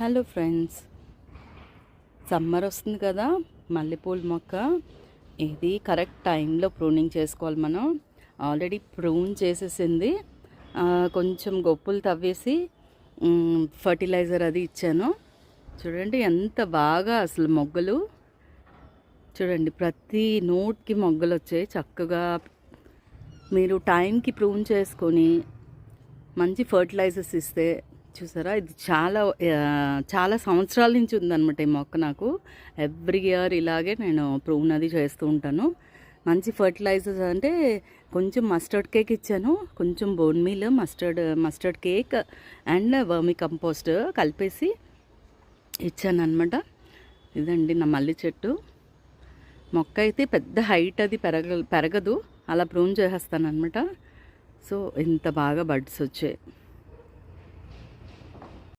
Hello friends. Summer వస్తుంది కదా మల్లెపూల మొక్క. ఇది కరెక్ట్ టైంలో ప్రూనింగ్ చేసుకోవాలి మనం. ఆల్రెడీ ప్రూన్ చేసేసింది. కొంచెం గొప్పులు తవ్వేసి ఫర్టిలైజర్ అది ఇచ్చాను. చూడండి ఎంత బాగా అసలు మొగ్గలు. చూడండి ప్రతి నోట్కి మొగ్గలు వచ్చాయి. చక్కగా మీరు టైంకి ప్రూన్ చేసుకొని మంచి ఫర్టిలైజర్స్ ఇస్తే చూసారా? ఇది చాలా చాలా సంవత్సరాల నుంచి ఉందన్నమాట ఈ మొక్క నాకు. ఎవ్రీ ఇయర్ ఇలాగే నేను ప్రూన్ అది చేస్తూ ఉంటాను. మంచి ఫర్టిలైజర్స్ అంటే కొంచెం మస్టర్డ్ కేక్ ఇచ్చాను. కొంచెం bone meal mustard mustard cake and vermicompost కలిపేసి ఇచ్చాను అనమాట ఇదండి నా మల్లి చెట్టు. మొక్క అయితే పెద్ద హైట్ అది పెరగ పెరగదు. అలా ప్రూన్ చేసేస్తాను అనమాట సో ఇంత బాగా బడ్స్ వచ్చాయి.